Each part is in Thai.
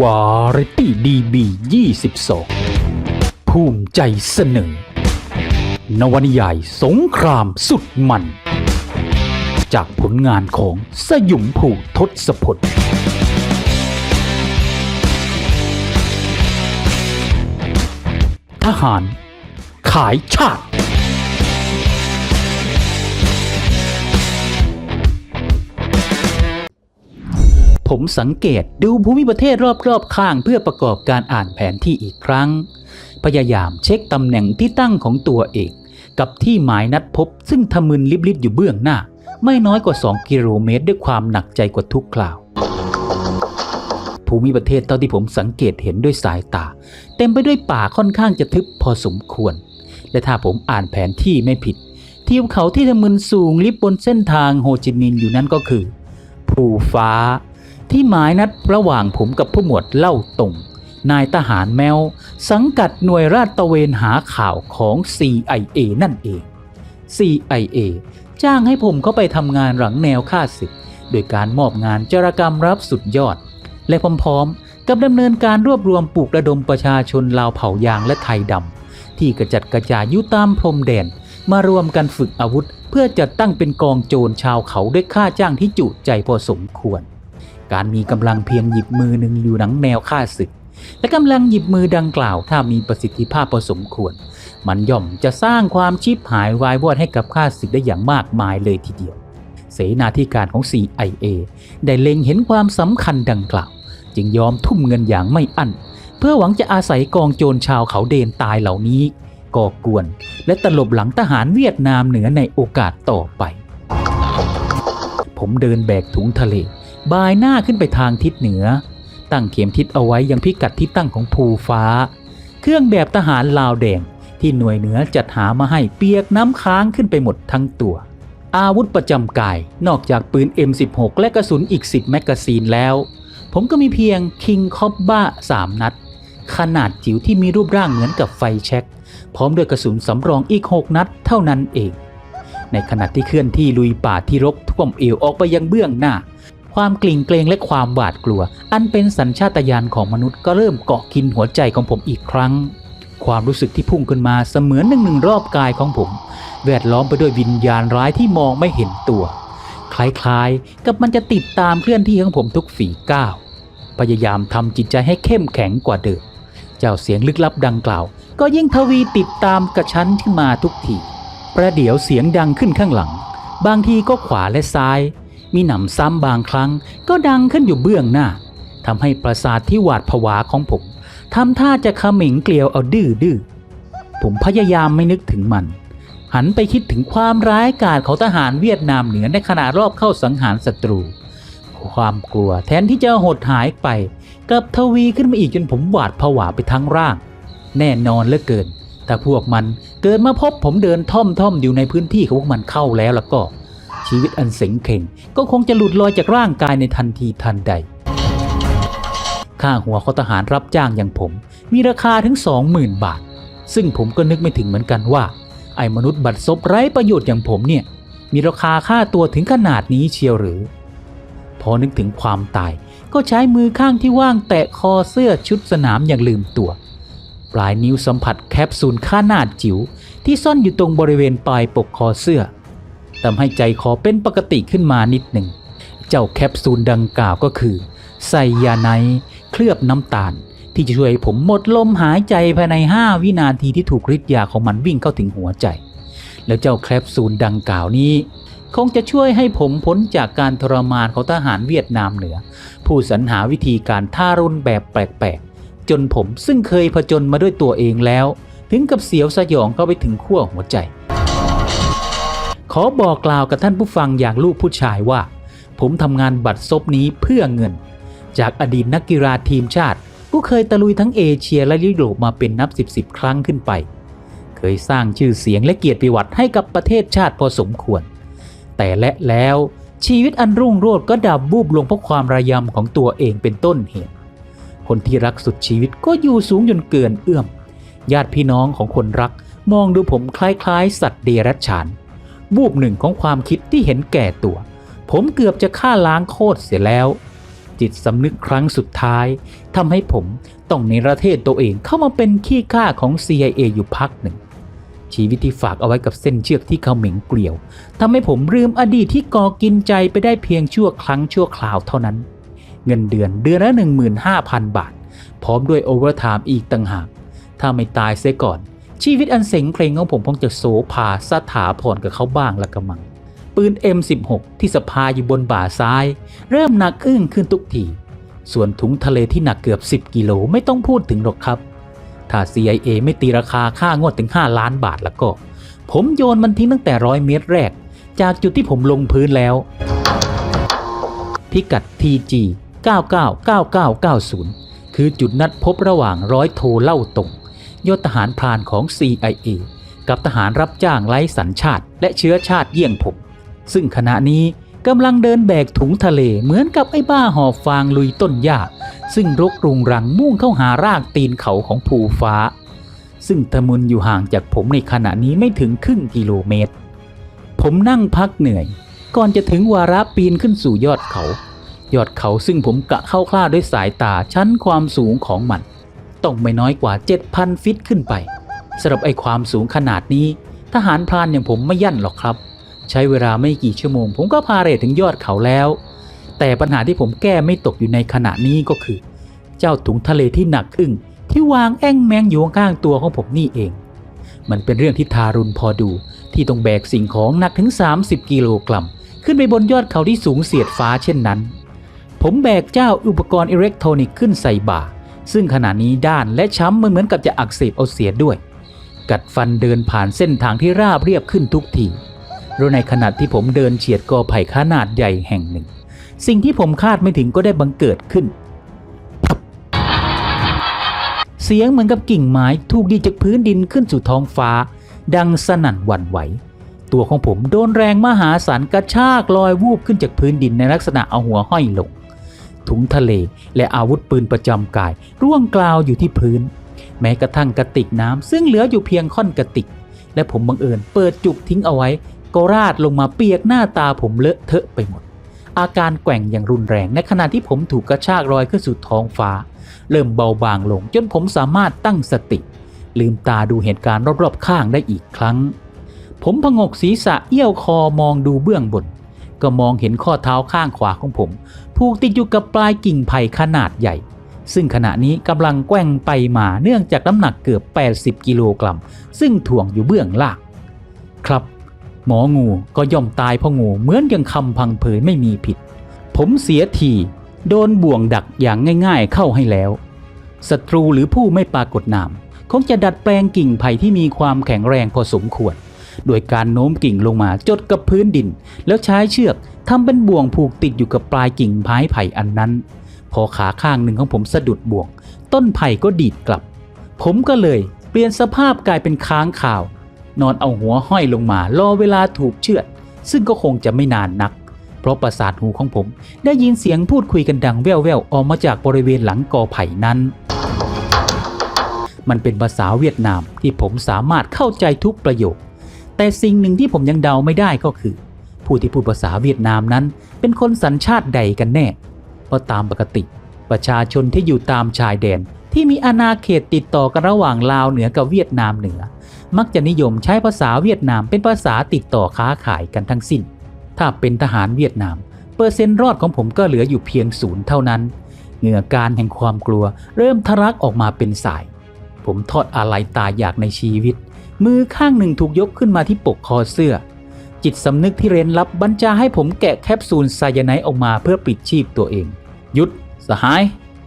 วาไรตี้ดีบี22ภูมิใจเสนอ นวนิยายสงครามสุดมัน จากผลงานของสยุมผูทศพลทหาร ขายชาติ ผมสังเกตดูภูมิประเทศรอบๆข้างเพื่อประกอบการอ่านแผนที่อีกครั้ง พยายามเช็คตำแหน่งที่ตั้งของตัวเองกับที่หมายนัดพบ ซึ่งทะมึนลิบๆอยู่เบื้องหน้า ไม่น้อยกว่า 2 กิโลเมตร ด้วยความหนักใจกว่าทุกคราว ภูมิประเทศเท่าที่ผมสังเกตเห็นด้วยสายตา เต็มไปด้วยป่าค่อนข้างจะทึบพอสมควร และถ้าผมอ่านแผนที่ไม่ผิดทิวเขาที่ทะมึนสูงลิบบนเส้นทางโฮจิมินห์อยู่นั่นก็คือ ภูฟ้า ที่หมายนัดระหว่างผมกับผู้หมวดเล่าตรงนายทหารแมว สังกัดหน่วยราดตะเวนหาข่าวของ CIA นั่นเอง CIA จ้างให้ผมเข้าไปทำงานหลังแนวค่าศึก โดยการมอบงานจารกรรมรับสุดยอด และพร้อมๆ กับดำเนินการรวบรวมปลูกระดมประชาชนลาวเผ่ายางและไทยดำที่กระจัดกระจายอยู่ตามพรมแดน มารวมกันฝึกอาวุธ เพื่อจัดตั้งเป็นกองโจรชาวเขาด้วยค่าจ้างที่จุใจพอสมควร การมีกำลังเพียงหยิบมือหนึ่งอยู่หนังแนวค่าศึก และกำลังหยิบมือดังกล่าว ถ้ามีประสิทธิภาพพอสมควร มันย่อมจะสร้างความชิบหายวายวอดให้กับข้าศึกได้อย่างมากมายเลยทีเดียว เสนาธิการของ CIA ได้เล็งเห็นความสำคัญดังกล่าว จึงยอมทุ่มเงินอย่างไม่อั้น เพื่อหวังจะอาศัยกองโจรชาวเขาเดนตายเหล่านี้ก่อกวน และตลบหลังทหารเวียดนามเหนือในโอกาสต่อไป ผมเดินแบกถุงทะเล บายหน้าขึ้นไปทางทิศเหนือ ตั้งเข็มทิศเอาไว้ยังพิกัดที่ตั้งของภูฟ้า เครื่องแบบทหารลาวแดงที่หน่วยเหนือจัดหามาให้เปียกน้ำค้างขึ้นไปหมดทั้งตัว อาวุธประจำกาย นอกจากปืน M16 และกระสุนอีก 10 แมกกาซีนแล้ว ผมก็มีเพียง King c o b b a 3นัด ขนาดจิ๋วที่มีรูปร่างเหมือนกับไฟแช็กพร้อมด้วยกระสุนสำรองอีก 6 นัดเท่านั้นเอง ในขณะที่เคลื่อนที่ลุยป่าที่รกท่วมเอวออกไปยังเบื้องหน้า ความกลิ่งเกรงและความหวาดกลัว อันเป็นสัญชาตญาณของมนุษย์ก็เริ่มเกาะกินหัวใจของผมอีกครั้ง ความรู้สึกที่พุ่งขึ้นมาเสมือนหนึ่งหนึ่งรอบกายของผม แวดล้อมไปด้วยวิญญาณร้ายที่มองไม่เห็นตัว คล้ายๆ กับมันจะติดตามเคลื่อนที่ของผมทุกฝีก้าวพยายามทำจิตใจให้เข้มแข็งกว่าเดิมเจ้าเสียงลึกลับดังกล่าว ก็ยิ่งทวีติดตามกระชั้นขึ้นมาทุกทีประเดี๋ยวเสียงดังขึ้นข้างหลัง บางทีก็ขวาและซ้าย มีหนำซ้ำบางครั้งก็ดังขึ้นอยู่เบื้องหน้าทำให้ประสาทที่หวาดผวาของผมทำท่าจะขมิงเกลียวเอาดื้อดื้อผมพยายามไม่นึกถึงมัน หันไปคิดถึงความร้ายกาจของทหารเวียดนามเหนือในขณะรอบเข้าสังหารศัตรู ความกลัวแทนที่จะหดหายไปกับทวีขึ้นมาอีกจนผมหวาดผวาไปทั้งร่าง แน่นอนเหลือเกินถ้าพวกมันเกิดมาพบผมเดินท่อมท่อมๆอยู่ในพื้นที่ของพวกมันเข้าแล้วแล้วก็ ชีวิตอันเสงเข่งก็คงจะหลุดลอยจากร่างกายในทันทีทันใด ค่าหัวขอทหารรับจ้างอย่างผม มีราคาถึง 20,000 บาท ซึ่งผมก็นึกไม่ถึงเหมือนกันว่า ไอ้มนุษย์บัตรซบไร้ประโยชน์อย่างผมเนี่ย มีราคาค่าตัวถึงขนาดนี้เชียวหรือ พอนึกถึงความตาย ก็ใช้มือข้างที่ว่างแตะคอเสื้อชุดสนามอย่างลืมตัวปลายนิ้วสัมผัสแคปซูลขนาดจิ๋วที่ซ่อนอยู่ตรงบริเวณปลายปกคอเสื้อ ทำให้ใจคอเป็นปกติขึ้นมานิดหนึ่ง เจ้าแคปซูลดังกล่าวก็คือไซยาไนเคลือบน้ำตาล ที่จะช่วยผมหมดลมหายใจภายใน 5 วินาทีที่ถูกฤทธิ์ยาของมันวิ่งเข้าถึงหัวใจ แล้วเจ้าแคปซูลดังกล่าวนี้ คงจะช่วยให้ผมพ้นจากการทรมานของทหารเวียดนามเหนือ ผู้สรรหาวิธีการท่ารุนแบบแปลกๆ จนผมซึ่งเคยผจญมาด้วยตัวเองแล้ว ถึงกับเสียวสยองเข้าไปถึงขั้วหัวใจ อบอกกล่าวกับท่านผู้ฟังอย่างลูกผู้ชายว่า ผมทำงานบัตรซบนี้เพื่อเงิน จากอดีตนักกีฬาทีมชาติผู้เคยตะลุยทั้งเอเชียและยุโรปมาเป็นนับสิบสิบครั้งขึ้นไป เคยสร้างชื่อเสียงและเกียรติประวัติให้กับประเทศชาติพอสมควร แต่และแล้วชีวิตอันรุ่งโรจน์ก็ดับบูบลงเพราะความระยำของตัวเองเป็นต้นเหตุ คนที่รักสุดชีวิตก็อยู่สูงจนเกินเอื้อม ญาติพี่น้องของคนรักมองดูผมคล้ายๆ สัตว์เดรัจฉาน บูบหนึ่งของความคิดที่เห็นแก่ตัว ผมเกือบจะฆ่าล้างโคตรเสียแล้ว จิตสำนึกครั้งสุดท้ายทำให้ผมต้องในประเทศตัวเองเข้ามาเป็นขี้ข้าของ CIA อยู่พักหนึ่ง ชีวิตที่ฝากเอาไว้กับเส้นเชือกที่เขาเหม็งเกลียวทำให้ผมลืมอดีตที่ก่อกินใจไปได้เพียงชั่วครั้งชั่วคราวเท่านั้น เงินเดือนเดือนละ15,000 บาท พร้อมด้วยโอเวอร์ไทม์อีกต่างหากถ้าไม่ตายเสียก่อน ชีวิตอันเสงเพลงของผมคงจะโสภาสถาพรกับเขาบ้างละกะมัง ปืน M16 ที่สะพายอยู่บนบ่าซ้าย เริ่มหนักอึ้งขึ้นทุกที ส่วนถุงทะเลที่หนักเกือบ 10 กิโลไม่ต้องพูดถึงหรอกครับ ถ้า CIA ไม่ตีราคาค่างวดถึง 5 ล้านบาทแล้วก็ ผมโยนมันทิ้งตั้งแต่ร้อยเมตรแรก จากจุดที่ผมลงพื้นแล้ว พิกัด TG 999990 คือจุดนัดพบระหว่างร้อยโทเล่าตรง ยศทหารพรานของ CIA กับทหารรับจ้างไร้สัญชาติ และเชื้อชาติเยี่ยงผม ซึ่งขณะนี้กำลังเดินแบกถุงทะเลเหมือนกับไอ้บ้าหอบฟางลุยต้นหญ้าซึ่งรกรุงรังมุ่งเข้าหารากตีนเขาของภูฟ้า ซึ่งทะมุนอยู่ห่างจากผมในขณะนี้ไม่ถึงครึ่งกิโลเมตร ผมนั่งพักเหนื่อย ก่อนจะถึงวาระปีนขึ้นสู่ยอดเขา ยอดเขาซึ่งผมกะเข้าคล้าด้วยสายตาชั้นความสูงของมัน ต้องไม่น้อยกว่า 7,000 ฟิตขึ้นไปสำหรับไอความสูงขนาดนี้ ทหารพรานอย่างผมไม่ยั่นหรอกครับ ใช้เวลาไม่กี่ชั่วโมง ผมก็พาเรทถึงยอดเขาแล้ว แต่ปัญหาที่ผมแก้ไม่ตกอยู่ในขณะนี้ก็คือ เจ้าถุงทะเลที่หนักอึ้งที่วางแอ่งแมงอยู่ข้างตัวของผมนี่เอง มันเป็นเรื่องที่ทารุณพอดูที่ต้องแบกสิ่งของหนักถึง 30 กิโลกรัมขึ้นไปบนยอดเขาที่สูงเสียดฟ้าเช่นนั้น ผมแบกเจ้าอุปกรณ์อิเล็กทรอนิกส์ขึ้นใส่บ่า ซึ่งขณะนี้ด้านและช้ำมันเหมือนกับจะอักเสบเอาเสียด้วย กัดฟันเดินผ่านเส้นทางที่ราบเรียบขึ้นทุกทีโดยในขณะที่ผมเดินเฉียดกอไผ่ขนาดใหญ่แห่งหนึ่ง สิ่งที่ผมคาดไม่ถึงก็ได้บังเกิดขึ้น เสียงเหมือนกับกิ่งไม้ถูกดีจากพื้นดินขึ้นสู่ท้องฟ้า ดังสนั่นหวั่นไหว ตัวของผมโดนแรงมหาศาลกระชากลอยวูบขึ้นจากพื้นดินในลักษณะเอาหัวห้อยลง ถุงทะเล และอาวุธปืนประจำกาย ร่วงกลาวอยู่ที่พื้น แม้กระทั่งกระติกน้ำซึ่งเหลืออยู่เพียงค่อนกระติก และผมบังเอิญเปิดจุกทิ้งเอาไว้ ก็ราดลงมาเปียกหน้าตาผมเลอะเทอะไปหมด อาการแกว่งอย่างรุนแรงในขณะที่ผมถูกกระชากลอยขึ้นสู่ท้องฟ้า เริ่มเบาบางลงจนผมสามารถตั้งสติ ลืมตาดูเหตุการณ์รอบๆข้างได้อีกครั้ง ผมพงกศีรษะเอี้ยวคอมองดูเบื้องบนก็มองเห็นข้อเท้าข้างขวาของผม ผูกติดอยู่กับปลายกิ่งไผ่ขนาดใหญ่ ซึ่งขณะนี้กำลังแกว่งไปมาเนื่องจากน้ำหนักเกือบ 80 กิโลกรัม ซึ่งถ่วงอยู่เบื้องล่าง ครับ หมองูก็ย่อมตายเพราะงูเหมือนอย่างคำพังเพยไม่มีผิด ผมเสียทีโดนบ่วงดักอย่างง่าย ๆ เข้าให้แล้วศัตรูหรือผู้ไม่ปรากฏนามคงจะดัดแปลงกิ่งไผ่ที่มีความแข็งแรงพอสมควร โดยการโน้มกิ่งลงมาจดกับพื้นดิน แล้วใช้เชือก ทำเป็นบ่วงผูกติดอยู่กับปลายกิ่งไม้ไผ่อันนั้น พอขาข้างหนึ่งของผมสะดุดบ่วง ต้นไผ่ก็ดีดกลับ ผมก็เลยเปลี่ยนสภาพกลายเป็นค้างข่าว นอนเอาหัวห้อยลงมารอเวลาถูกเชือด ซึ่งก็คงจะไม่นานนัก เพราะประสาทหูของผมได้ยินเสียงพูดคุยกันดังแว่วๆออกมาจากบริเวณหลังกอไผ่นั้นมันเป็นภาษาเวียดนามที่ผมสามารถเข้าใจทุกประโยค แต่สิ่งหนึ่งที่ผมยังเดาไม่ได้ก็คือ ผู้ที่พูดภาษาเวียดนามนั้น เป็นคนสัญชาติใดกันแน่ เพราะตามปกติ ประชาชนที่อยู่ตามชายแดน ที่มีอาณาเขตติดต่อกันระหว่างลาวเหนือกับเวียดนามเหนือ มักจะนิยมใช้ภาษาเวียดนามเป็นภาษาติดต่อค้าขายกันทั้งสิ้น ถ้าเป็นทหารเวียดนาม เปอร์เซ็นต์รอดของผมก็เหลืออยู่เพียงศูนย์เท่านั้น เหงื่อการแห่งความกลัว เริ่มทะลักออกมาเป็นสาย ผมทอดอาลัยตายอยากในชีวิต มือข้างหนึ่งถูกยกขึ้นมาที่ปกคอเสื้อ จิตสำนึกที่เร้นลับบัญชาให้ผมแกะแคปซูลไซยาไนด์ออกมาเพื่อปิดชีพตัวเองหยุดสหาย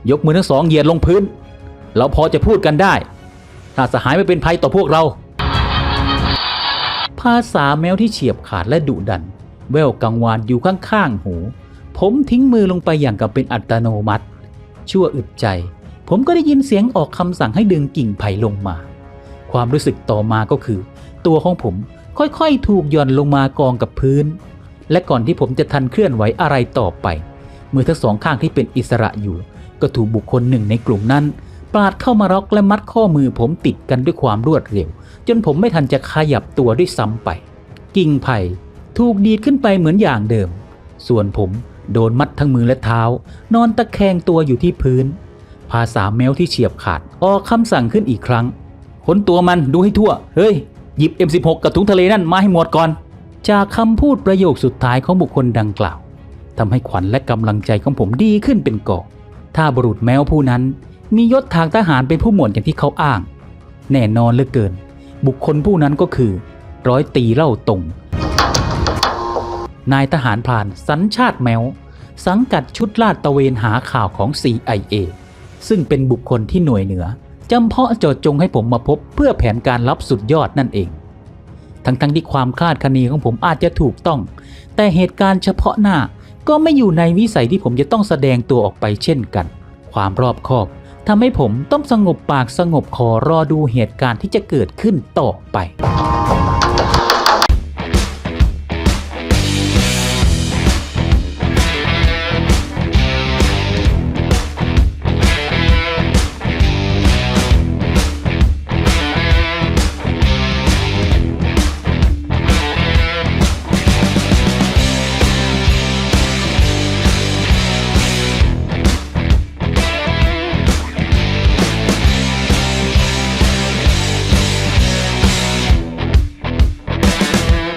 ยกมือทั้งสองเหยียดลงพื้น เราพอจะพูดกันได้ ถ้าสหายไม่เป็นภัยต่อพวกเรา ภาษาแมวที่เฉียบขาดและดุดัน แววกังวานอยู่ข้างๆหู ผมทิ้งมือลงไปอย่างกับเป็นอัตโนมัติ ชั่วอึดใจ ผมก็ได้ยินเสียงออกคำสั่งให้ดึงกิ่งไผ่ลงมา ความรู้สึกต่อมาก็คือ ตัวของผม ค่อยๆ ถูกหย่อนลงมากองกับพื้น และก่อนที่ผมจะทันเคลื่อนไหวอะไรต่อไป มือทั้งสองข้างที่เป็นอิสระอยู่ ก็ถูกบุคคลหนึ่งในกลุ่มนั้นปาดเข้ามาล็อกและมัดข้อมือผมติดกันด้วยความรวดเร็ว จนผมไม่ทันจะขยับตัวด้วยซ้ำไป กิ่งไผ่ถูกดีดขึ้นไปเหมือนอย่างเดิม ส่วนผมโดนมัดทั้งมือและเท้า นอนตะแคงตัวอยู่ที่พื้น ภาษาแมวที่เฉียบขาดออกคำสั่งขึ้นอีกครั้งค้นตัวมันดูให้ทั่ว เฮ้ย หยิบ M16 กับถุงทะเลนั่นมาให้หมดก่อน จากคำพูดประโยคสุดท้ายของบุคคลดังกล่าวทำให้ขวัญและกำลังใจของผมดีขึ้นเป็นก่อถ้าบุรุษแมวผู้นั้นมียศทางทหารเป็นผู้หมวดอย่างที่เขาอ้าง แน่นอนเหลือเกิน บุคคลผู้นั้นก็คือ ร้อยตีเล่าตรงนายทหารพรานสัญชาติแมว สังกัดชุดลาดตระเวนหาข่าวของ CIA ซึ่งเป็นบุคคลที่หน่วยเหนือ จำเพาะเจาะจงให้ผมมาพบเพื่อแผนการลับสุดยอดนั่นเอง ทั้งๆทที่ความคาดคะเนของผมอาจจะถูกต้อง แต่เหตุการณ์เฉพาะหน้าก็ไม่อยู่ในวิสัยที่ผมจะต้องแสดงตัวออกไปเช่นกัน ความรอบคอบทำให้ผมต้องสงบปากสงบคอรอดูเหตุการณ์ที่จะเกิดขึ้นต่อไป